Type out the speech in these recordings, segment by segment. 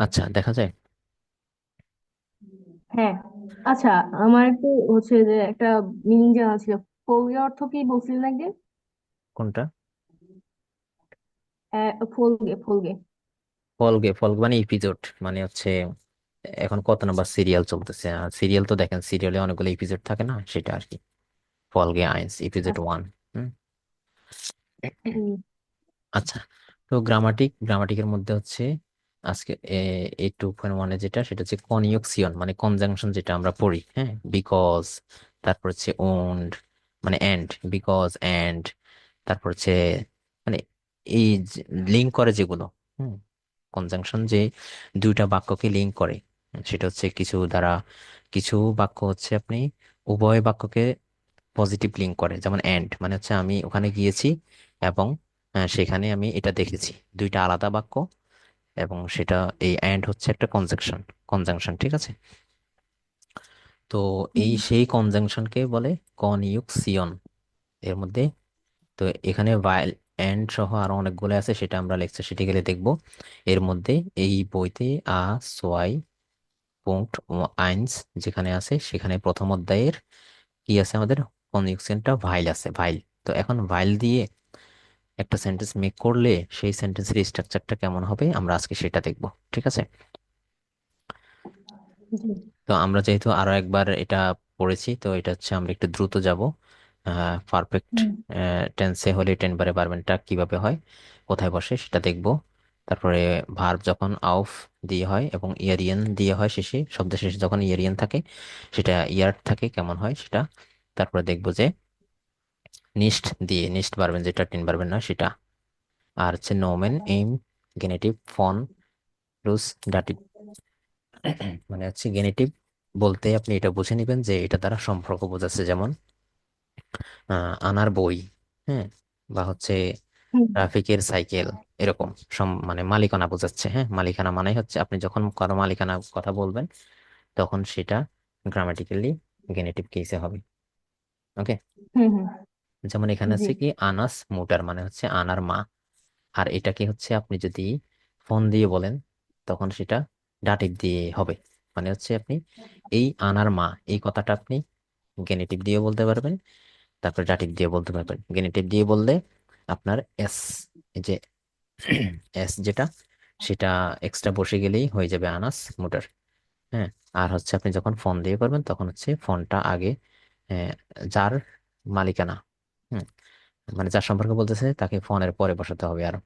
আচ্ছা দেখা যায় হ্যাঁ আচ্ছা আমার একটু হচ্ছে যে একটা মিনিং জানা ছিল। ফলগে অর্থ কি বলছিলেন একদিন? কোনটা? আহ, ফলগে ফলগে। ফলগে ফলগে মানে এপিসোড মানে হচ্ছে এখন কত নাম্বার সিরিয়াল চলতেছে? আর সিরিয়াল তো দেখেন সিরিয়ালে অনেকগুলো এপিসোড থাকে না সেটা আর কি। ফলগে আইন্স এপিসোড ওয়ান হুম? হুম। আচ্ছা তো গ্রামাটিক গ্রামাটিকের মধ্যে হচ্ছে আজকে এই টু পয়েন্ট ওয়ানে যেটা, সেটা হচ্ছে কনইউকসিয়ন মানে কনজাংশন যেটা আমরা পড়ি হ্যাঁ? বিকজ তারপর হচ্ছে ওন্ড মানে এন্ড বিকজ অ্যান্ড তারপর হচ্ছে মানে এই লিঙ্ক করে যেগুলো, হুম? কনজাংশন যে দুইটা বাক্যকে লিঙ্ক করে, সেটা হচ্ছে কিছু দ্বারা, কিছু বাক্য হচ্ছে আপনি উভয় বাক্যকে পজিটিভ লিঙ্ক করে, যেমন এন্ড মানে হচ্ছে আমি ওখানে গিয়েছি এবং সেখানে আমি এটা দেখেছি, দুইটা আলাদা বাক্য এবং সেটা এই অ্যান্ড হচ্ছে একটা কনজাংশন কনজাংশন ঠিক আছে? তো এই সেই কনজাংশনকে বলে কনইউকসিয়ন এর মধ্যে তো এখানে ভাইল অ্যান্ড সহ আরও অনেকগুলো আছে সেটা আমরা লেকচার শিটে গেলে দেখব। এর মধ্যে এই বইতে আ সোয়াই পয়েন্ট আইনস যেখানে আছে সেখানে প্রথম অধ্যায়ের কি আছে আমাদের? কনজাংশনটা ভাইল আছে ভাইল তো এখন ভাইল দিয়ে একটা সেন্টেন্স মেক করলে সেই সেন্টেন্সের স্ট্রাকচারটা কেমন হবে আমরা আজকে সেটা দেখব ঠিক আছে? তো আমরা যেহেতু আরও একবার এটা পড়েছি তো এটা হচ্ছে আমরা একটু দ্রুত যাব। পারফেক্ট টেন্সে হলে টেন বারে পারবেনটা কীভাবে হয় কোথায় বসে সেটা দেখব। তারপরে ভার্ব যখন আউফ দিয়ে হয় এবং ইয়ারিয়ান দিয়ে হয় শেষে শব্দের শেষে যখন ইয়ারিয়ান থাকে সেটা ইয়ার থাকে কেমন হয় সেটা। তারপরে দেখব যে নিস্ট দিয়ে নিস্ট পারবেন যেটা টেন পারবেন না সেটা। আর হচ্ছে নোমেন এম গেনেটিভ ফন প্লুস ডাটিভ মানে হচ্ছে গেনেটিভ বলতে আপনি এটা বুঝে নেবেন যে এটা দ্বারা সম্পর্ক বোঝাচ্ছে যেমন আনার বই হ্যাঁ বা হচ্ছে ট্রাফিকের সাইকেল এরকম। সম- মানে মালিকানা বোঝাচ্ছে হ্যাঁ মালিকানা মানে হচ্ছে আপনি যখন কারও মালিকানা কথা বলবেন তখন সেটা গ্রামাটিক্যালি গেনেটিভ কেসে হবে। ওকে হুম হুম। যেমন এখানে আছে কি আনাস মোটার মানে হচ্ছে আনার মা। আর এটাকে হচ্ছে আপনি যদি ফোন দিয়ে বলেন তখন সেটা ডাটিভ দিয়ে হবে। মানে হচ্ছে আপনি এই আনার মা এই কথাটা আপনি গেনেটিভ দিয়ে বলতে পারবেন তারপর ডাটিভ দিয়ে বলতে পারবেন। গেনেটিভ দিয়ে বললে আপনার এস এই যে এস যেটা সেটা এক্সট্রা বসে গেলেই হয়ে যাবে আনাস মোটার। হ্যাঁ আর হচ্ছে আপনি যখন ফোন দিয়ে করবেন তখন হচ্ছে ফোনটা আগে আহ, যার মালিকানা মানে যার সম্পর্কে বলতেছে তাকে ফোনের পরে বসাতে হবে। আর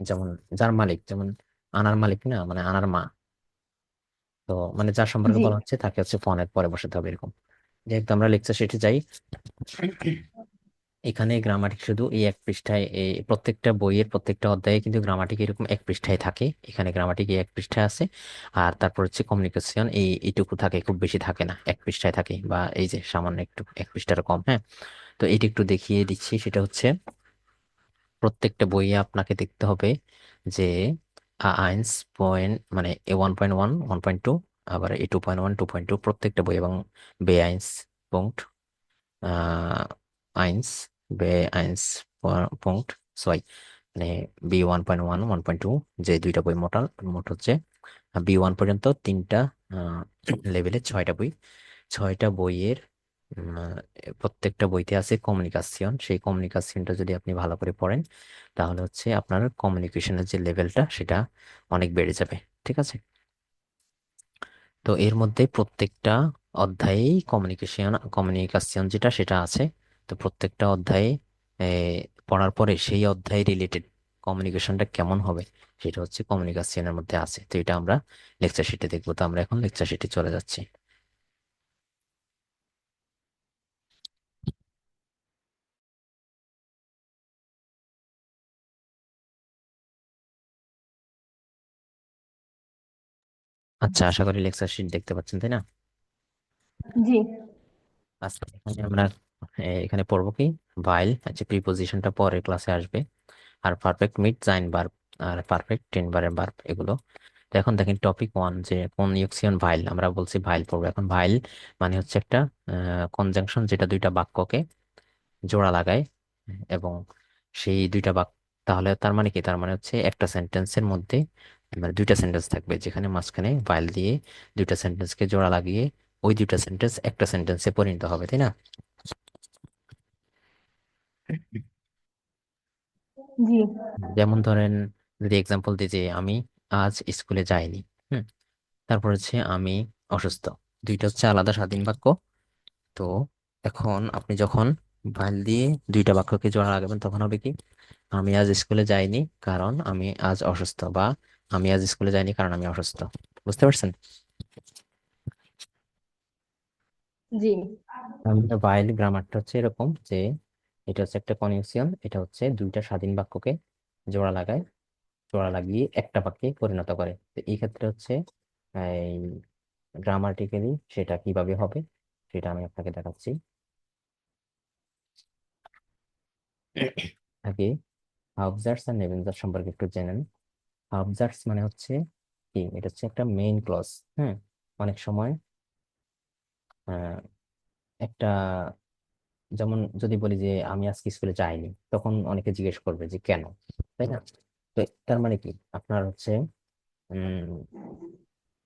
যেমন যার মালিক যেমন আনার মালিক না মানে আনার মা। তো মানে যার সম্পর্কে বলা হচ্ছে তাকে হচ্ছে ফোনের পরে বসাতে হবে এরকম। যেহেতু আমরা লেকচার সেটি যাই। এখানে গ্রামাটিক শুধু এই এক পৃষ্ঠায় প্রত্যেকটা বইয়ের প্রত্যেকটা অধ্যায়ে কিন্তু গ্রামাটিক এরকম এক পৃষ্ঠায় থাকে। এখানে গ্রামাটিক এই এক পৃষ্ঠায় আছে। আর তারপর হচ্ছে কমিউনিকেশন এই এইটুকু থাকে, খুব বেশি থাকে না। এক পৃষ্ঠায় থাকে বা এই যে সামান্য একটু, এক পৃষ্ঠার কম হ্যাঁ? তো এইটা একটু দেখিয়ে দিচ্ছি। সেটা হচ্ছে, প্রত্যেকটা বইয়ে আপনাকে দেখতে হবে যে আইন্স পয়েন্ট মানে A one point one one point two, আবার A two point one, two point two, প্রত্যেকটা বই এবং বে আইন্স পয়েন্ট আইন্স পয়েন্ট ছয় মানে B one point one one point two যে দুইটা বই মোটাল মোট হচ্ছে বি ওয়ান পর্যন্ত তিনটা লেভেলে ছয়টা বই। ছয়টা বইয়ের প্রত্যেকটা বইতে আছে কমিউনিকেশন সেই কমিউনিকেশনটা যদি আপনি ভালো করে পড়েন, তাহলে হচ্ছে আপনার কমিউনিকেশনের যে লেভেলটা সেটা অনেক বেড়ে যাবে। ঠিক আছে? তো এর মধ্যে প্রত্যেকটা অধ্যায়েই কমিউনিকেশন কমিউনিকেশন যেটা, সেটা আছে। তো প্রত্যেকটা অধ্যায়ে পড়ার পরে সেই অধ্যায় রিলেটেড কমিউনিকেশনটা কেমন হবে সেটা হচ্ছে কমিউনিকেশনের মধ্যে আছে। তো এটা আমরা লেকচার শিটে দেখব। তো আমরা এখন লেকচার শিটে চলে যাচ্ছি। আচ্ছা আশা করি লেকচার শিট দেখতে পাচ্ছেন তাই না? জি। আচ্ছা এখানে আমরা এখানে পড়ব কি? ভাইল আচ্ছা প্রিপোজিশনটা পরের ক্লাসে আসবে। আর পারফেক্ট মিট জাইন ভার্ব আর পারফেক্ট টেন বারের ভার্ব এগুলো। তো এখন দেখেন টপিক ওয়ান যে কোন কনজাংশন ভাইল আমরা বলছি ভাইল পড়ব। এখন ভাইল মানে হচ্ছে একটা কনজাংশন যেটা দুইটা বাক্যকে জোড়া লাগায়, এবং সেই দুইটা বাক্য, তাহলে তার মানে কি? তার মানে হচ্ছে একটা সেন্টেন্সের মধ্যে মানে দুইটা সেন্টেন্স থাকবে, যেখানে মাঝখানে ভাইল দিয়ে দুইটা সেন্টেন্সকে জোড়া লাগিয়ে ওই দুইটা সেন্টেন্স একটা সেন্টেন্সে পরিণত হবে, তাই না? জি। যেমন ধরেন যদি এক্সাম্পল দিই যে আমি আজ স্কুলে যাইনি হুম? তারপর হচ্ছে আমি অসুস্থ। দুইটা হচ্ছে আলাদা স্বাধীন বাক্য। তো এখন আপনি যখন ফাইল দিয়ে দুইটা বাক্যকে জোড়া লাগাবেন তখন হবে কি? আমি আজ স্কুলে যাইনি কারণ আমি আজ অসুস্থ বা আমি আজ স্কুলে যাইনি কারণ আমি অসুস্থ। বুঝতে পারছেন? জি। ভাইল গ্রামারটা হচ্ছে এরকম যে এটা হচ্ছে একটা কনজাংশন এটা হচ্ছে দুইটা স্বাধীন বাক্যকে জোড়া লাগায়, জোড়া লাগিয়ে একটা বাক্যে পরিণত করে। তো এই ক্ষেত্রে হচ্ছে গ্রামাটিক্যালি সেটা কীভাবে হবে সেটা আমি আপনাকে দেখাচ্ছি। আগে হাবজার্স আর নেভেনজার্স সম্পর্কে একটু জেনেন হাবজার্স মানে হচ্ছে কি? এটা হচ্ছে একটা মেইন ক্লজ হ্যাঁ অনেক সময় একটা যেমন যদি বলি যে আমি আজকে স্কুলে যাইনি, তখন অনেকে জিজ্ঞেস করবে যে কেন? তাই না? তো তার মানে কি? আপনার হচ্ছে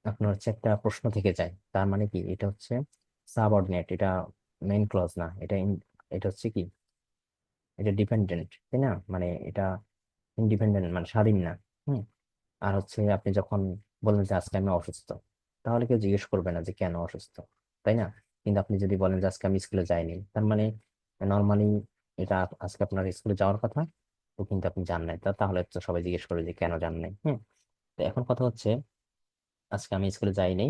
আপনার হচ্ছে একটা প্রশ্ন থেকে যায়। তার মানে কি? এটা হচ্ছে সাবঅর্ডিনেট এটা মেইন ক্লজ না। এটা এটা হচ্ছে কি? এটা ডিপেন্ডেন্ট তাই না? মানে এটা ইন্ডিপেন্ডেন্ট মানে স্বাধীন না। হুম? আর হচ্ছে আপনি যখন বললেন যে আজকে আমি অসুস্থ, তাহলে কেউ জিজ্ঞেস করবে না যে কেন অসুস্থ, তাই না? কিন্তু আপনি যদি বলেন যে আজকে আমি স্কুলে যাইনি, তার মানে নর্মালি এটা আজকে আপনার স্কুলে যাওয়ার কথা তো কিন্তু আপনি যান নাই। তাহলে তো সবাই জিজ্ঞেস করবে যে কেন যান নাই? হুম, তো এখন কথা হচ্ছে আজকে আমি স্কুলে যাইনি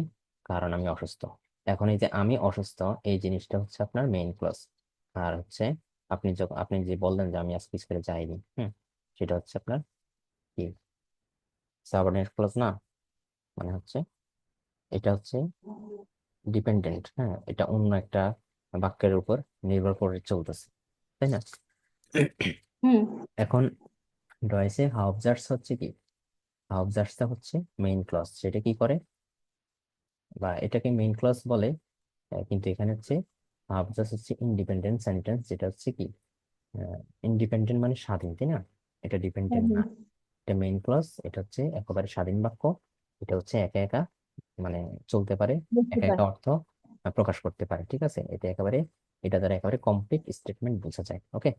কারণ আমি অসুস্থ। এখন এই যে আমি অসুস্থ, এই জিনিসটা হচ্ছে আপনার মেইন ক্লজ আর হচ্ছে আপনি যখন আপনি যে বললেন যে আমি আজকে স্কুলে যাইনি, হুম, সেটা হচ্ছে আপনার কি? সাবঅর্ডিনেট ক্লজ না? মানে হচ্ছে এটা হচ্ছে ডিপেন্ডেন্ট হ্যাঁ? এটা অন্য একটা বাক্যের উপর নির্ভর করে চলতেছে তাই না? হুম। এখন ডয়েসে হাবজার্স হচ্ছে কি? হাবজার্সটা হচ্ছে মেইন ক্লজ সেটা কি করে? বা এটাকে মেইন ক্লজ বলে কিন্তু এখানে হচ্ছে হাবজার্স হচ্ছে ইন্ডিপেন্ডেন্ট সেন্টেন্স যেটা হচ্ছে কি? ইন্ডিপেন্ডেন্ট মানে স্বাধীন তাই না? এটা ডিপেন্ডেন্ট না। এটা মেইন ক্লজ এটা হচ্ছে একেবারে স্বাধীন বাক্য এটা হচ্ছে একা একা মানে চলতে পারে বুঝতে একা একা অর্থ প্রকাশ করতে পারে ঠিক আছে? এটা একেবারে এটা দ্বারা একেবারে কমপ্লিট স্টেটমেন্ট বোঝা যায় ওকে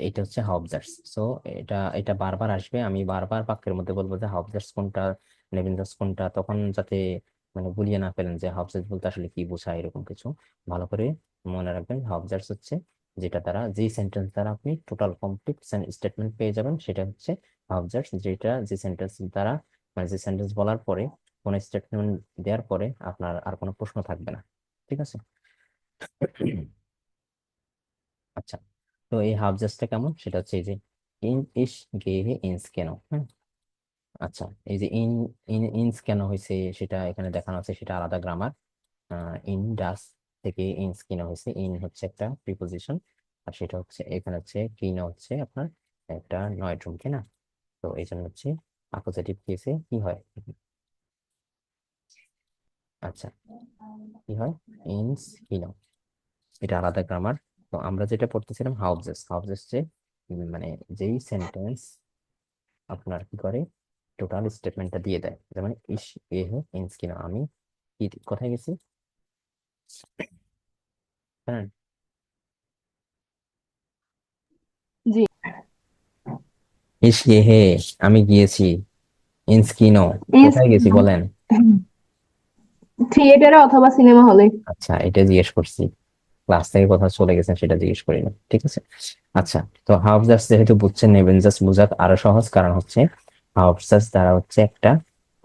এটা হচ্ছে হাবজার্স সো এটা এটা বারবার আসবে আমি বারবার বাক্যের মধ্যে বলব যে হাবজার্স কোনটা নেভিনজার্স কোনটা তখন যাতে মানে গুলিয়ে না ফেলেন যে হাবজার্স বলতে আসলে কি বোঝায় এরকম কিছু। ভালো করে মনে রাখবেন হাবজার্স হচ্ছে যেটা দ্বারা যেই সেন্টেন্স দ্বারা আপনি টোটাল কমপ্লিট স্টেটমেন্ট পেয়ে যাবেন সেটা হচ্ছে হাবজার্স যেটা যে সেন্টেন্স দ্বারা মানে যে সেন্টেন্স বলার পরে, কোনো স্টেটমেন্ট দেওয়ার পরে আপনার আর কোনো প্রশ্ন থাকবে না, ঠিক আছে? আচ্ছা তো এই হাবজার্সটা কেমন? সেটা হচ্ছে এই যে, ইন ইস গেহে ইনস কেন? আচ্ছা এই যে ইন ইন, ইনস কেন হয়েছে সেটা এখানে দেখানো আছে, সেটা আলাদা গ্রামার ইন ডাস থেকে ইনস কেন হয়েছে ইন হচ্ছে একটা প্রিপোজিশন আর সেটা হচ্ছে, এখানে হচ্ছে, কিনা হচ্ছে আপনার একটা নয় রুম তাই না? তো এই জন্য হচ্ছে অপোজিটিভ কেসে কি হয়? আচ্ছা কি হয়? ইনস কিনো এটা আলাদা গ্রামার তো আমরা যেটা পড়তেছিলাম হাউজেস হাউজেস যে মানে যেই সেন্টেন্স আপনার কি করে? টোটাল স্টেটমেন্টটা দিয়ে দেয়। যেমন ইস এ হে ইনস কিনো? আমি কি কোথায় গেছি? হ্যাঁ। জি। ইস হে আমি গিয়েছি। ইনস কিনো কোথায় গেছি বলেন? থিয়েটারে অথবা সিনেমা হলে আচ্ছা এটা জিজ্ঞেস করছি। ক্লাস থেকে কোথাও চলে গেছেন সেটা জিজ্ঞেস করি না ঠিক আছে? আচ্ছা তো হাফ জাস্ট যেহেতু বুঝছেন নেবেন জাস্ট বোঝা আরও সহজ কারণ হচ্ছে হাফ জাস্ট দ্বারা হচ্ছে একটা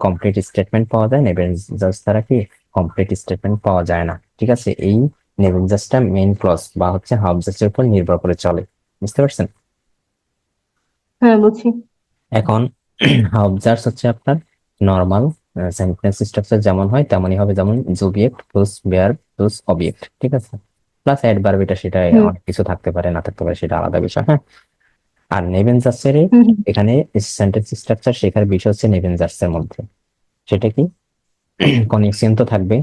কমপ্লিট স্টেটমেন্ট পাওয়া যায় নেবেন জাস্ট দ্বারা কি কমপ্লিট স্টেটমেন্ট পাওয়া যায় না ঠিক আছে? এই নেবেন জাস্টটা মেইন ক্লজ বা হচ্ছে হাফ জাস্টের উপর নির্ভর করে চলে বুঝতে পারছেন? হ্যাঁ বুঝছি। এখন জাস্ট হচ্ছে আপনার? নর্মাল সেন্টেন্স স্ট্রাকচার যেমন হয় তেমনই হবে যেমন জুবিয়েক্ট প্লাস বেয়ার প্লাস অবজেক্ট ঠিক আছে? প্লাস অ্যাডভার্ব এটা সেটা অনেক কিছু থাকতে পারে না থাকতে পারে সেটা আলাদা বিষয় হ্যাঁ? আর নেভেনজার্সের হুম হুম, এখানে সেন্টেন্স স্ট্রাকচার শেখার বিষয় হচ্ছে নেভেনজার্সের মধ্যে। সেটা কি? কনেকশন তো থাকবে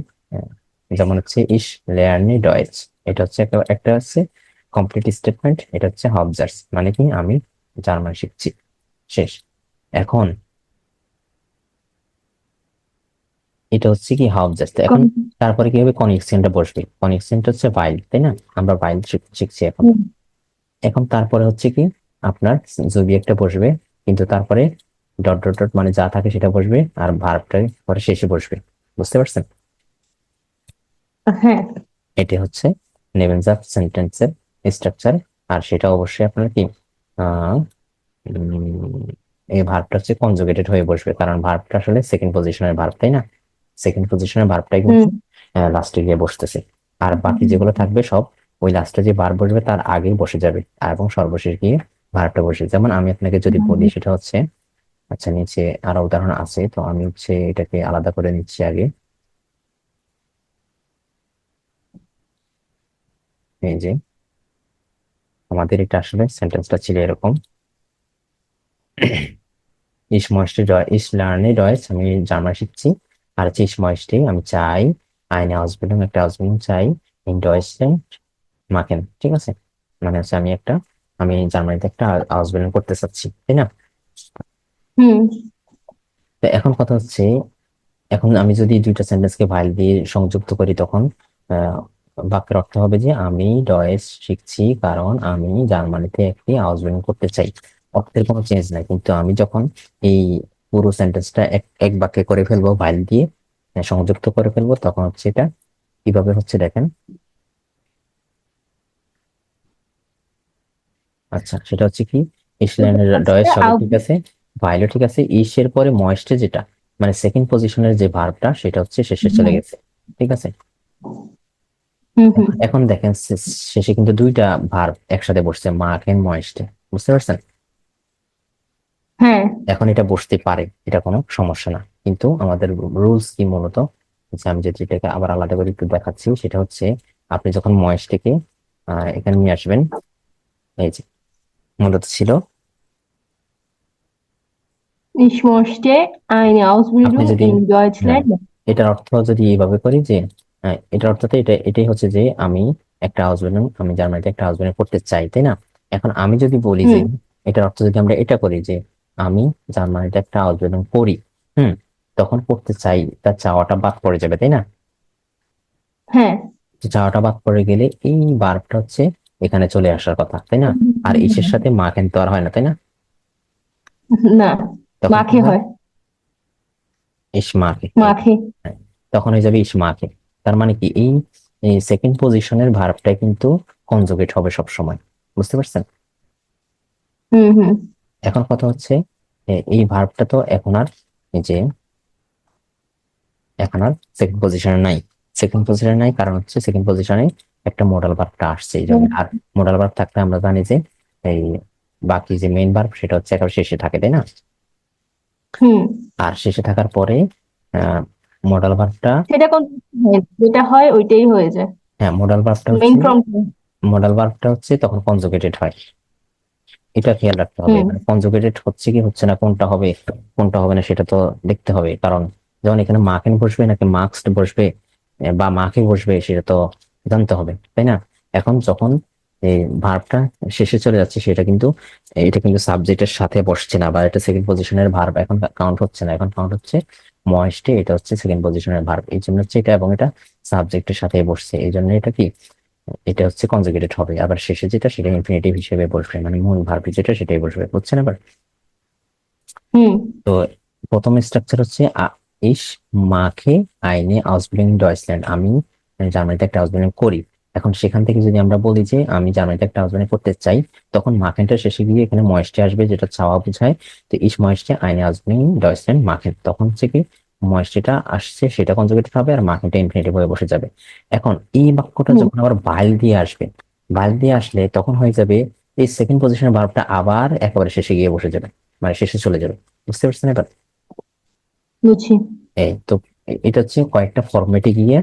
যেমন হচ্ছে ইস লেয়ারনি ডয়েচ এটা হচ্ছে একটা একটা হচ্ছে কমপ্লিট স্টেটমেন্ট এটা হচ্ছে হাবজার্স মানে কি? আমি জার্মান শিখছি। শেষ। এখন এটা হচ্ছে কি হাফ জাস্ট এখন তারপরে কি হবে কনিকশনটা বসবে? কনিকশনটা হচ্ছে ভাইল তাই না? আমরা ভাইল শিখছি এখন। এখন তারপরে হচ্ছে কি আপনার যদি একটা বসবে কিন্তু তারপরে ডট ডট ডট মানে যা থাকে সেটা বসবে আর ভার্বটা পরে শেষে বসবে। বুঝতে পারছেন? হ্যাঁ। এটি হচ্ছে নেভেনজার সেন্টেন্সের স্ট্রাকচার আর সেটা অবশ্যই আপনার কি? আহ, উম, এই ভার্বটা হচ্ছে কনজুগেটেড হয়ে বসবে। কারণ ভার্বটা আসলে সেকেন্ড পজিশনের ভার্ব তাই না? সেকেন্ড পজিশনের ভার্বটাই কিন্তু লাস্টে গিয়ে বসতেছে। আর বাকি যেগুলো থাকবে সব ওই লাস্টে যে ভার্ব বসবে তার আগেই বসে যাবে। এবং সর্বশেষ গিয়ে ভার্বটা বসে যেমন আমি আপনাকে যদি বলি সেটা হচ্ছে আচ্ছা নিচে আরও উদাহরণ আছে তো আমি হচ্ছে এটাকে আলাদা করে নিচ্ছি আগে। এই যে আমাদের এটা আসলে সেন্টেন্সটা ছিল এরকম। ইস ময়েস্টে ইস লার্নে ডয়েস আমি জার্মান শিখছি। আর হচ্ছে ইস ময়েস্টে আমি চাই আইনে আউসবিল্ডিং একটা আউসবিল্ডিং চাই ইন ডয়েসল্যান্ড মাকেন ঠিক আছে? মানে হচ্ছে আমি একটা আমি জার্মানিতে একটা আউসবিল্ডিং করতে চাচ্ছি তাই না? হুম। তো এখন কথা হচ্ছে এখন আমি যদি দুইটা সেন্টেন্সকে ভাইল দিয়ে সংযুক্ত করি তখন আহ, বাক্যের অর্থ হবে যে আমি ডয়েস শিখছি কারণ আমি জার্মানিতে একটি আউসবিল্ডিং করতে চাই। অর্থের কোনো চেঞ্জ নাই। কিন্তু আমি যখন এই পুরো সেন্টেন্সটা এক এক বাক্যে করে ফেলব ভাইল দিয়ে সংযুক্ত করে ফেলব তখন হচ্ছে এটা কীভাবে হচ্ছে দেখেন? আচ্ছা সেটা হচ্ছে কি? ইসল্যান্ডের ডয়েস সব ঠিক আছে ভাইলও ঠিক আছে ইসের পরে ময়েস্টে যেটা মানে সেকেন্ড পজিশনের যে ভার্বটা সেটা হচ্ছে শেষে চলে গেছে ঠিক আছে? এখন দেখেন শেষে কিন্তু দুইটা ভার্ব একসাথে বসছে মাক এন্ড ময়েস্টে বুঝতে পারছেন? হ্যাঁ। এখন এটা বসতে পারে এটা কোনো সমস্যা না। কিন্তু আমাদের রুলস কি মূলত? আমি যদি এটাকে আবার আলাদা করে একটু দেখাচ্ছি সেটা হচ্ছে আপনি যখন ময়েস্টকে এখানে নিয়ে আসবেন এই যে মূলত ছিল যদি- এটার অর্থ যদি এইভাবে করি যে আহ, এটার অর্থ এটা এটাই হচ্ছে যে আমি একটা হাউসব্যান্ড আমি জার্মানিতে একটা হাউসব্যান্ড করতে চাই তাই না? এখন আমি যদি বলি যে এটার অর্থ যদি আমরা এটা করি যে আমি জার্মানিতে একটা হাউসব্যান্ড করি হুম তখন করতে চাই তার চাওয়াটা বাদ পড়ে যাবে তাই না? হ্যাঁ। চাওয়াটা বাদ পড়ে গেলে এই বার্বটা হচ্ছে এখানে চলে আসার কথা তাই না? আর ইসের সাথে মা কিন্তু আর হয় না তাই না? না মাখে কি হয়? ইস মাকে মাখে তখন হয়ে যাবে ইসমাকে তার মানে কি? এই সেকেন্ড পজিশনের ভার্বটা কিন্তু কনজুগেট হবে সব সময় বুঝতে পারছেন? হুম হুম। এখন কথা হচ্ছে এই ভার্বটা তো এখন আর যে এখন আর সেকেন্ড পজিশনে নাই। সেকেন্ড পজিশনে নাই কারণ হচ্ছে সেকেন্ড পজিশনে একটা মোডাল ভার্বটা আসছে। আর মোডাল ভার্ব থাকলে আমরা জানি যে এই বাকি যে মেইন ভার্ব সেটা হচ্ছে একেবারে শেষে থাকে তাই না? আর শেষে থাকার পরে মোডাল ভার্বটা সেটা কোন যেটা হয় ওইটাই হয়ে যায়। হ্যাঁ মোডাল ভার্বটা মেইন ফর্ম মডাল ভার্বটা হচ্ছে তখন কনজুগেটেড হয়। এটা খেয়াল রাখতে হবে। হুম। কনজুগেটেড হচ্ছে কি হচ্ছে না কোনটা হবে কোনটা হবে না সেটা তো দেখতে হবে। কারণ যেমন এখানে মাকেন বসবে নাকি মার্কস বসবে বা মাকে বসবে সেটা তো জানতে হবে তাই না? এখন যখন এই ভার্বটা শেষে চলে যাচ্ছে সেটা কিন্তু এটা কিন্তু সাবজেক্টের সাথে বসছে না বা এটা সেকেন্ড পজিশনের ভার্ব এখন কাউন্ট হচ্ছে না। এখন কাউন্ট হচ্ছে ময়েস্টে এটা হচ্ছে সেকেন্ড পজিশনের ভার্ব এই জন্য হচ্ছে এটা এবং এটা সাবজেক্টের সাথে বসছে। এই জন্য এটা কি? এটা হচ্ছে কনজুগেটেড হবে। আবার শেষে যেটা সেটা ইনফিনিটিভ হিসেবে বসবে। মানে মূল ভার্ব যেটা সেটাই বসবে। বুঝছেন এবার? হুম। তো প্রথম স্ট্রাকচার হচ্ছে ইস মাখে আইনে আউসবিল্ডিং ডয়েচল্যান্ড আমি জার্মানিতে একটা আউসবিল্ডিং করি। এখন সেখান থেকে যদি আমরা বলি যে আমি জার্মানিতে একটা আউসবিল্ডিং করতে চাই তখন মাখেনটা শেষে গিয়ে এখানে ময়েস্টে আসবে যেটা চাওয়া বোঝায়। তো ইস ময়েস্টে আইনে আউসবিল্ডিং ডয়েচল্যান্ড মাখেন। তখন হচ্ছে কি ময়েস্টেটা আসছে সেটা কনজুগেটেড হবে আর মাখেনটা ইনফিনিটিভ হয়ে বসে যাবে। এখন এই বাক্যটা যখন আবার বাইল দিয়ে আসবে বাইল দিয়ে আসলে তখন হয়ে যাবে এই সেকেন্ড পজিশনের ভার্বটা আবার একেবারে শেষে গিয়ে বসে যাবে মানে শেষে চলে যাবে। বুঝতে পারছেন এবার? বুঝছি। এই তো এটা হচ্ছে কয়েকটা ফরম্যাটে গিয়ে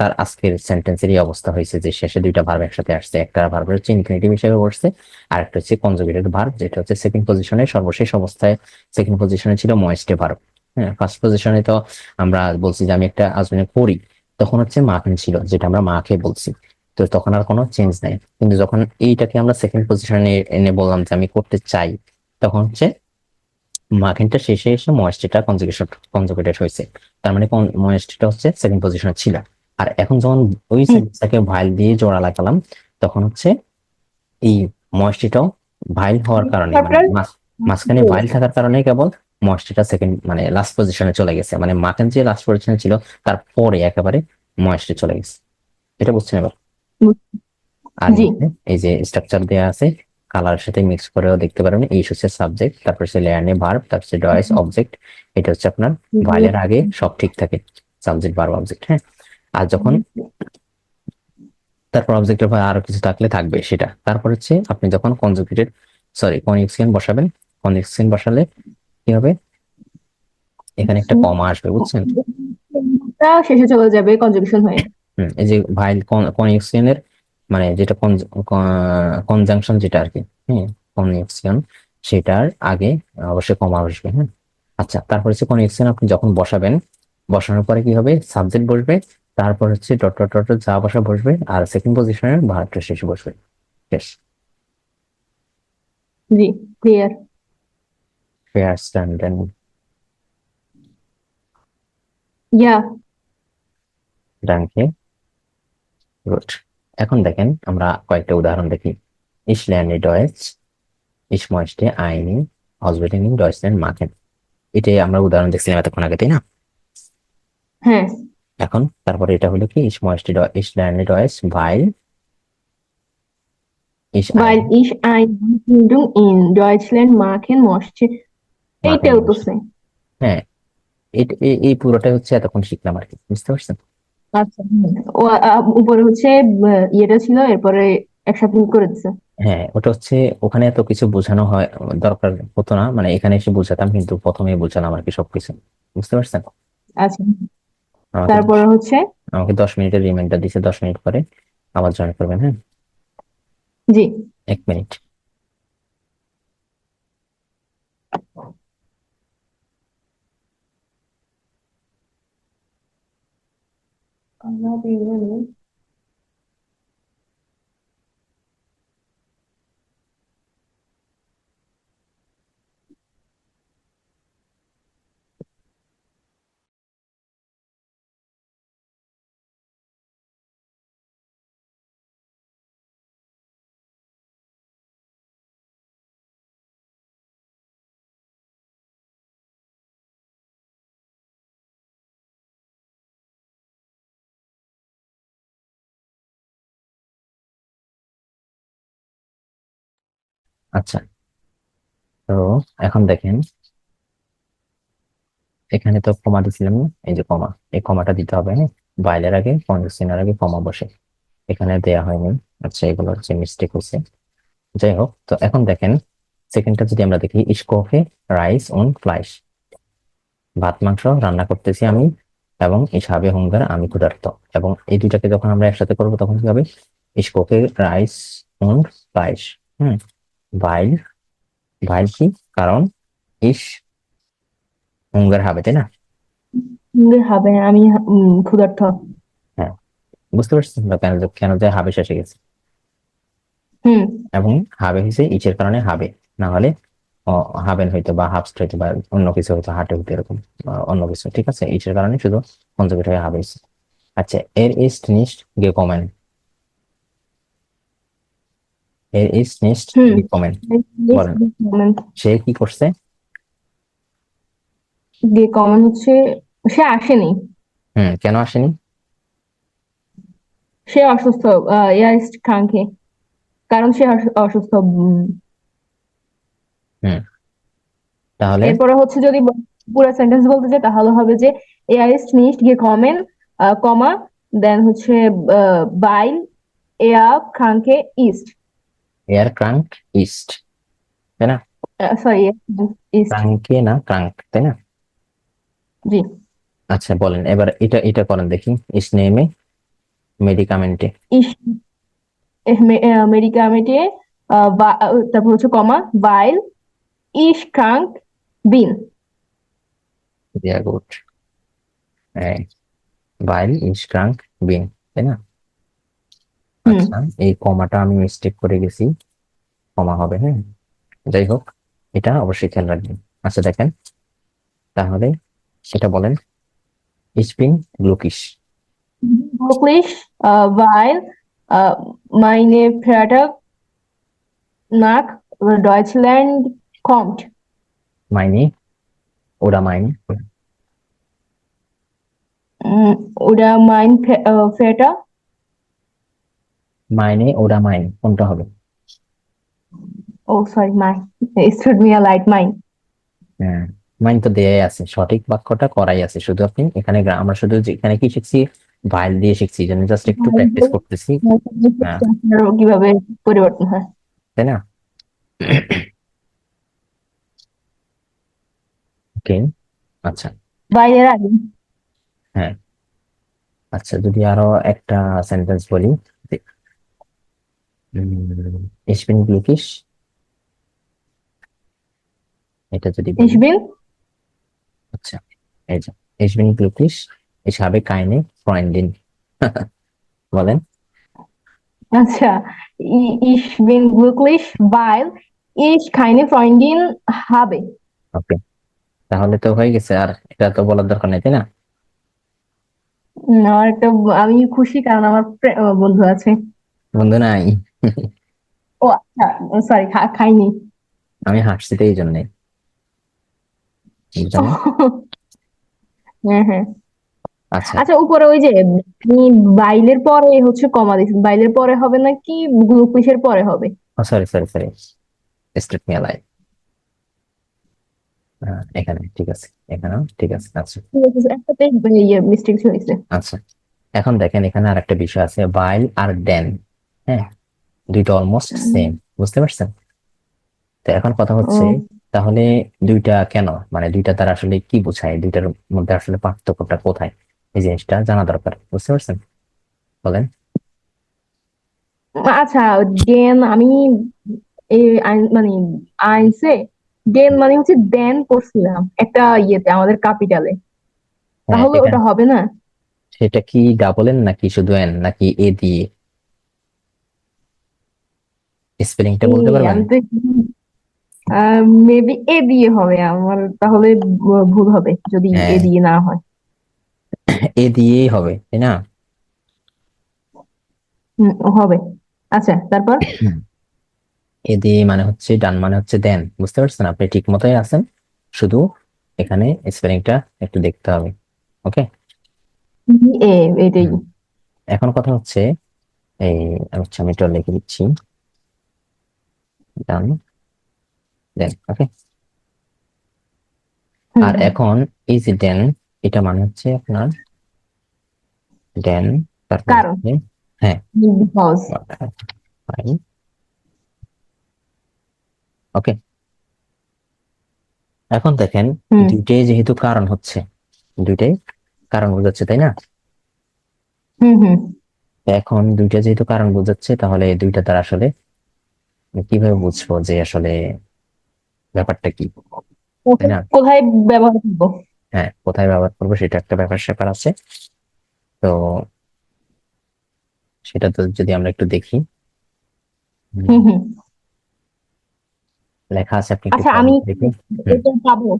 তার আজকের সেন্টেন্সেরই অবস্থা হয়েছে যে শেষে দুইটা ভার্ব একসাথে আসছে একটা ভার্ব হচ্ছে ইনফিনিটিভ হিসেবে বসছে আর একটা হচ্ছে কনজুগেটেড ভার্ব যেটা হচ্ছে সেকেন্ড পজিশনে সর্বশেষ অবস্থায় সেকেন্ড পজিশনে ছিল ময়েস্টে ভার্ব হ্যাঁ ফার্স্ট পজিশনে তো আমরা বলছি যে আমি একটা আজমিনে করি। তখন হচ্ছে মাখন ছিল যেটা আমরা মাকে বলছি। তো তখন আর কোনো চেঞ্জ নাই। কিন্তু যখন এইটাকে আমরা সেকেন্ড পজিশনে এনে বললাম যে আমি করতে চাই তখন হচ্ছে মাখেনটা শেষে এসে ময়েস্টিটা কনজুগেশন কনজুগেটেড হয়েছে। তার মানে ময়েস্টিটা হচ্ছে সেকেন্ড পজিশনে ছিল। আর এখন যখন ওই। সেন্টেন্সটাকে ভাইল দিয়ে জোড়া লাগালাম তখন হচ্ছে এই ময়েস্টিটাও ভাইল হওয়ার কারণে মানে মাঝখানে ভাইল থাকার কারণে কেবল ময়েস্টিটা সেকেন্ড মানে লাস্ট পজিশনে চলে গেছে। মানে মাখেন যে লাস্ট পজিশনে ছিল তারপরে একেবারে ময়েস্টি চলে গেছে। এটা বুঝছেন এবার। আর এই যে স্ট্রাকচার দেওয়া আছে কালার সাথে মিক্স করেও দেখতে পারবেন। এই হচ্ছে সাবজেক্ট তারপর হচ্ছে লেয়ারনে ভার্ব তারপর হচ্ছে ডয়েস অবজেক্ট এটা হচ্ছে আপনার ভাইলের আগে সব ঠিক থাকে। সাবজেক্ট ভার্ব অবজেক্ট হ্যাঁ? আর যখন তারপর অবজেক্টের পর আরও কিছু থাকলে থাকবে সেটা। তারপর হচ্ছে আপনি যখন কনজুগেটেড সরি কনজুগেশন বসাবেন কনজুগেশন বসালে কি হবে? এখানে একটা কমা আসবে বুঝছেন? শেষে চলে যাবে কনজুগেশন হয়ে। এই যে ভাইল কনজুগেশনের মানে যেটা কনজাংশন যেটা আর কি হ্যাঁ কনজুগেশন সেটার আগে অবশ্যই কমা আসবে হ্যাঁ আচ্ছা তারপর হচ্ছে কনজুগেশন আপনি যখন বসাবেন বসানোর পরে কি হবে? সাবজেক্ট বসবে তারপর হচ্ছে ডট ডট ডট যা বসা বসবে আর সেকেন্ড পজিশনের ভার্বটা শেষে বসবে। শেষ। জি ক্লিয়ার ফেয়ার স্ট্যান্ড ইয়া ডানকে গুড এখন দেখেন আমরা কয়েকটা উদাহরণ দেখি Ich lerne Deutsch. Ich möchte eine Ausbildung in Deutschland machen. এটাই আমরা উদাহরণ দেখছিলাম এতক্ষণ আগে তাই না হ্যাঁ এখন তারপরে এটা হলো কি Ich möchte Deu- ich lerne Deutsch, weil ich eine Ausbildung in Deutschland machen möchte এইটাও তো same হ্যাঁ এই পুরোটা হচ্ছে এতক্ষণ শিখলাম আর কি বুঝতে পারছেন? আচ্ছা ও উপরে হচ্ছে ইয়েটা ছিল এরপরে একসাথে করে দিছে। হ্যাঁ ওটা হচ্ছে ওখানে এত কিছু বোঝানো হয় দরকার হতো না মানে এখানে এসে বোঝাতাম কিন্তু প্রথমে বোঝালাম আর কি সবকিছু বুঝতে পারছেন? আচ্ছা আমাকে তারপরে হচ্ছে? আমাকে দশ মিনিটের রিমাইন্ডার দিছে দশ মিনিট পরে আবার জয়েন করবেন হ্যাঁ? জি। এক minute. I'm not being running. আচ্ছা। তো এখন দেখেন। এখানে তো কমা দিছিলাম, এই যে কমা। এই কমাটা দিতে হবে হ্যাঁ? বাইলের আগে কন্ডিশনের আগে কমা বসে। এখানে দেয়া হয়নি। আচ্ছা এগুলো হচ্ছে মিস্টেক হয়েছে যাই হোক, তো এখন দেখেন সেকেন্ডটা যদি আমরা দেখি ইস্কোফে রাইস অন ফ্লাইশ। ভাত, মাংস রান্না করতেছি আমি এবং ইসাবে হুঙ্গার আমি ক্ষুধার্ত। এবং এই দুইটাকে যখন আমরা একসাথে করব, তখন কি হবে? ইস্কোফে রাইস অন ফ্লাইশ, হুম? বাইল বাইল কি? কারণ ইস হুঙ্গার হবে তাই না? সুন্দর হবে আমি উম, ক্ষুধার্ত। বুঝতে তো কেন কেন যে হাবে শেষে গেছে? হুম। এবং হাবে হয়েছে ইচের কারণে হাবে। না হলে হাবেন হইতো বা হাবস্ট হইতো বা অন্য কিছু হইতো হাটে হইতো এরকম অন্য কিছু ঠিক আছে? ইচের কারণে শুধু কনজুগেট হয়ে হাবে আচ্ছা এর ইস্ট নিস্ট গে কমেন এর নিস্ট হুম। বলেন। সে কি করছে? কমন হচ্ছে সে আসেনি। হুম কেন আসেনি? সে অসুস্থ ইস্ট খাঙ্কে কারণ সে অসুস্থ উম, তাহলে? এরপরে হচ্ছে যদি পুরো সেন্টেন্স বলতে চাই তাহলে হবে যে ইস্ট নিস্ট গিয়ে কমেন কমা দেন হচ্ছে বাইল এয়া খাঙ্কে ইস্ট। এয়ার ক্রাঙ্ক ইস্ট তাই না সরি ক্রাঙ্কে না ক্রাঙ্ক তাই না জি আচ্ছা বলেন এবার এটা এটা করেন দেখি। ইস নেমে মেডিকামেন্টে ইস মেডিকামেন্টে তারপর হচ্ছে কমা বাইল ইস ক্রাঙ্ক বিন এই weil ich krank bin তাই না। আচ্ছা এই কমাটা আমি মিস্টেক করে গেছি। কমা হবে হ্যাঁ। যাই হোক এটা অবশ্যই খেয়াল রাখবেন। আচ্ছা দেখেন। তাহলে সেটা বলেন স্প্রিং গ্লুকিশ Glücklich, äh, weil äh, meine Freitag nach Deutschland kommt. মাইনে ওরা মাইনে Mm, Oder mein Vater, মাইনে ওরা মাইন কোনটা হবে? ও sorry, mein, es tut mir leid, mein. হ্যাঁ মাইন তো দেয়াই আছে সঠিক বাক্যটা করাই আছে। শুধু আপনি এখানে আমরা শুধু এখানে কি শিখছি? ভাইল দিয়ে শিখছি জন্য জাস্ট একটু প্র্যাকটিস করতেছি। হ্যাঁ। কীভাবে পরিবর্তন হয়? তাই না? ওকে আচ্ছা। বাইরের আগে। হ্যাঁ। আচ্ছা যদি আরও একটা সেন্টেন্স বলি। এসবিন গ্লুকিস এটা আচ্ছা, কাইনে ফ্রেন্ডিন বলেন। আচ্ছা ওকে তাহলে তো হয়ে গেছে আর এটা তো বলার দরকার নেই তাই না? না আমি খুশি কারণ আমার বন্ধু আছে। বন্ধু নাই। ও আচ্ছা সরি খাইনি আমি হাসছি তো এই জন্যে হ্যাঁ হ্যাঁ আচ্ছা আচ্ছা উপরে ওই যে বাইলের পরে হচ্ছে কমা দিচ্ছেন বাইলের পরে হবে নাকি গ্লুকোজের পরে হবে。সরি সরি সরি স্টেট মি আলাই এখানে ঠিক আছে এখানেও ঠিক আছে আচ্ছা ঠিক আছে একটাতে মিস্টেক হয়েছে আচ্ছা এখন দেখেন এখানে আর একটা বিষয় আছে বাইল আর ডেন হ্যাঁ দুইটা অলমোস্ট সেম বুঝতে পারছেন? তো এখন কথা হচ্ছে তাহলে দুইটা কেন? মানে দুইটা দ্বারা আসলে কি বোঝায়? দুইটার মধ্যে আসলে পার্থক্যটা কোথায়? এই জিনিসটা জানা দরকার বুঝতে পারছেন? বলেন। আচ্ছা দেন আমি এই মানে আইনসে দেন মানে হচ্ছে দেন করছিলাম একটা ইয়েতে আমাদের ক্যাপিটালে। হ্যাঁ, তাহলে ওটা হবে না? সেটা কি ডাবল এন নাকি শুধু এন নাকি এ দিয়ে? স্পেলিংটা বলতে পারবেন? মেবি এ দিয়ে হবে আমার তাহলে ভুল হবে যদি এ হ্যাঁ। দিয়ে না হয়। এ দিয়েই হবে তাই না? হবে। আচ্ছা তারপর? এ দিয়ে মানে হচ্ছে ডান মানে হচ্ছে দেন বুঝতে পারছেন? আপনি ঠিক মতোই আছেন শুধু এখানে স্পেলিংটা একটু দেখতে হবে ওকে? এ এটাই। এখন কথা হচ্ছে এই আচ্ছা আমি এটা লিখে দিচ্ছি। ডান দেন ওকে আর এখন এই যে দেন এটা মানে হচ্ছে আপনার দেন তারপর কারণ। হচ্ছে ওকে এখন দেখেন দুইটাই যেহেতু কারণ হচ্ছে দুইটাই কারণ বোঝাচ্ছে তাই না? হুম হুম। এখন দুইটা যেহেতু কারণ বোঝাচ্ছে তাহলে এই দুইটা দ্বারা আসলে কীভাবে বুঝব যে আসলে ব্যাপারটা কি? তাই না? কোথায় ব্যবহার করব? হ্যাঁ কোথায় ব্যবহার করব সেটা একটা ব্যাপার স্যাপার আছে। তো সেটা তো যদি আমরা একটু দেখি। লেখা আছে আপনি একটু আচ্ছা পড়েন আমি পাবো?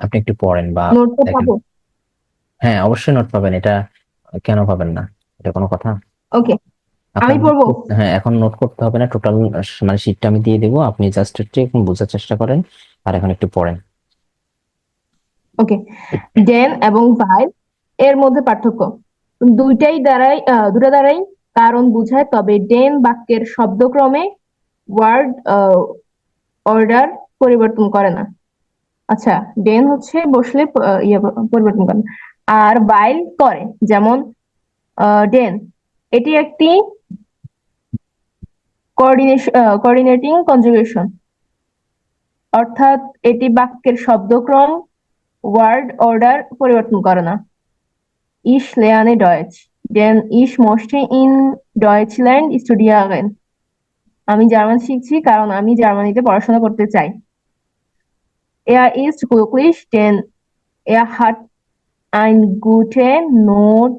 আপনি একটু পড়েন বা হ্যাঁ অবশ্যই নোট পাবেন এটা কেন পাবেন না? এটা কোনো কথা? ওকে আমি পড়ব? হ্যাঁ এখন নোট করতে হবে না টোটাল মানে শিটটা আমি দিয়ে দেবো আপনি জাস্ট একটু এখন বোঝার চেষ্টা করেন আর এখন একটু পড়েন। ওকে ডেন এবং ভাইল এর মধ্যে পার্থক্য। দুইটাই দ্বারাই দুটা দ্বারাই কারণ বোঝায় তবে ডেন বাক্যের শব্দক্রমে ওয়ার্ড অর্ডার পরিবর্তন করে না। আচ্ছা ডেন হচ্ছে বসলে ইয়ে পরিবর্তন করে। আর বাইল করে যেমন ডেন এটি একটি কোঅর্ডিনেটিং কনজুগেশন uh, অর্থাৎ এটি বাক্যের শব্দক্রম ওয়ার্ড অর্ডার পরিবর্তন করে না। ইশ লেয়ানে ডয়েচ। দেন ইশ মস্টে ইন ডয়েচ ডয়েচল্যান্ড স্টুডিয়াগেন আমি জার্মান শিখছি কারণ আমি জার্মানিতে পড়াশোনা করতে চাই। এয়া ইস গুকলিশ, দেন এয়ার হাট আইন গুটে নোট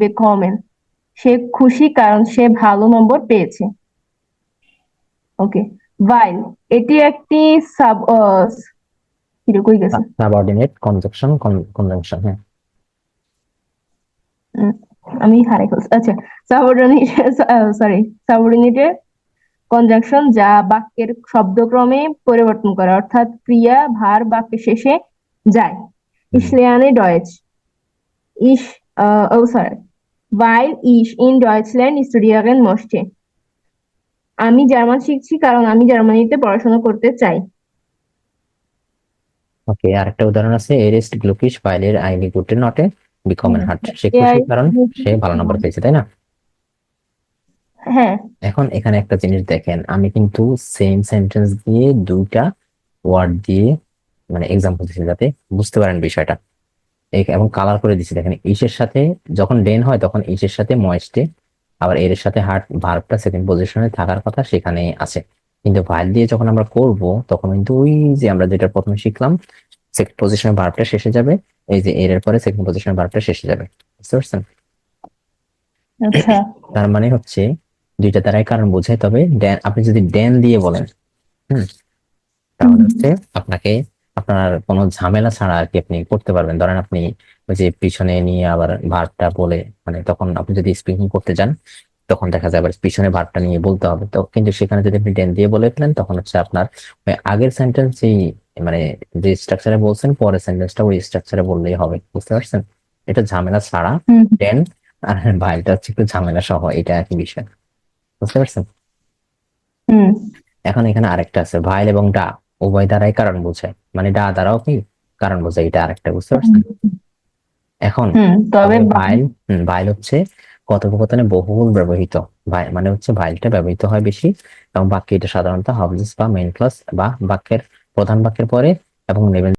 বেকমেন। সে খুশি কারণ সে ভালো নম্বর পেয়েছে। ওকে ভাইল এটি একটি সাব কই গেছে সাবঅর্ডিনেট কনজাংশন কনজাংশন হ্যাঁ আমি হারাই ফেলছি আচ্ছা সাবঅর্ডিনেট সরি সাবঅর্ডিনেটের কনজাংশন যা বাক্যের শব্দক্রমে পরিবর্তন করে অর্থাৎ ক্রিয়া ভার বাক্যের শেষে যায় Deutsch. Ich, äh, oh sorry. Weil ich in Deutschland studieren möchte. আমি জার্মান শিখছি কারণ আমি জার্মানিতে পড়াশোনা করতে চাই। ওকে আরেকটা উদাহরণ আছে এরেস্ট গ্লুকিশ ফাইলের আইনি গুটে নটে বিকমেন হার্ট। সে খুশি কারণ সে ভালো নম্বর পেয়েছে তাই না? হ্যাঁ। এখন এখানে একটা জিনিস দেখেন আমি কিন্তু সেম সেন্টেন্স দিয়ে দুইটা ওয়ার্ড দিয়ে মানে এক্সাম্পল দিচ্ছি যাতে বুঝতে পারেন বিষয়টা। এবং কালার করে দিচ্ছি দেখেন ইসের সাথে যখন ডেন হয় তখন ইসের সাথে ময়েস্টে আবার এর সাথে হার্ট ভার্বটা সেকেন্ড পজিশনে থাকার কথা সেখানে আছে। কিন্তু ভাইল দিয়ে যখন আমরা করব তখন কিন্তু ওই যে আমরা যেটা প্রথমে শিখলাম সেকেন্ড পজিশনে ভার্বটা শেষে যাবে এই যে এর পরে সেকেন্ড পজিশনে ভার্বটা শেষে যাবে। বুঝতে পারছেন? আচ্ছা। তার মানে হচ্ছে দুইটা দ্বারাই কারণ বোঝায় তবে ড্যান আপনি যদি ড্যান দিয়ে বলেন হুম তাহলে হচ্ছে আপনাকে আপনার কোনো ঝামেলা ছাড়া আর কি আপনি করতে পারবেন। ধরেন আপনি যে পিছনে নিয়ে আবার ভার্বটা বলে মানে তখন আপনি যদি স্পিকিং করতে যান তখন দেখা যায় আবার পিছনে ভার্বটা নিয়ে বলতে হবে। তো কিন্তু সেখানে যদি আপনি ড্যান দিয়ে বলে ফেলেন তখন হচ্ছে আপনার আগের সেন্টেন্স মানে যে স্ট্রাকচারে বলছেন পরের সেন্টেন্সটা ওই স্ট্রাকচারে বললেই হবে। বুঝতে পারছেন? এটা ঝামেলা ছাড়া ডেন আর ভাইলটা হচ্ছে একটু ঝামেলা সহ এটা একই বিষয়। বুঝতে পারছেন? হুম। এখন এখানে আরেকটা আছে ভাইল এবং ডা উভয় দ্বারাই কারণ বোঝায়। মানে ডা দ্বারাও কি? কারণ বোঝায় এটা আরেকটা বুঝতে পারছেন? এখন তবে বাইল ভাইল হচ্ছে কথোপকথনে বহুল ব্যবহৃত। ভাই মানে হচ্ছে ভাইলটা ব্যবহৃত হয় বেশি এবং বাক্য এটা সাধারণত হাবলিস বা মেইন ক্লাস বা বাক্যের প্রধান বাক্যের পরে এবং নেবেন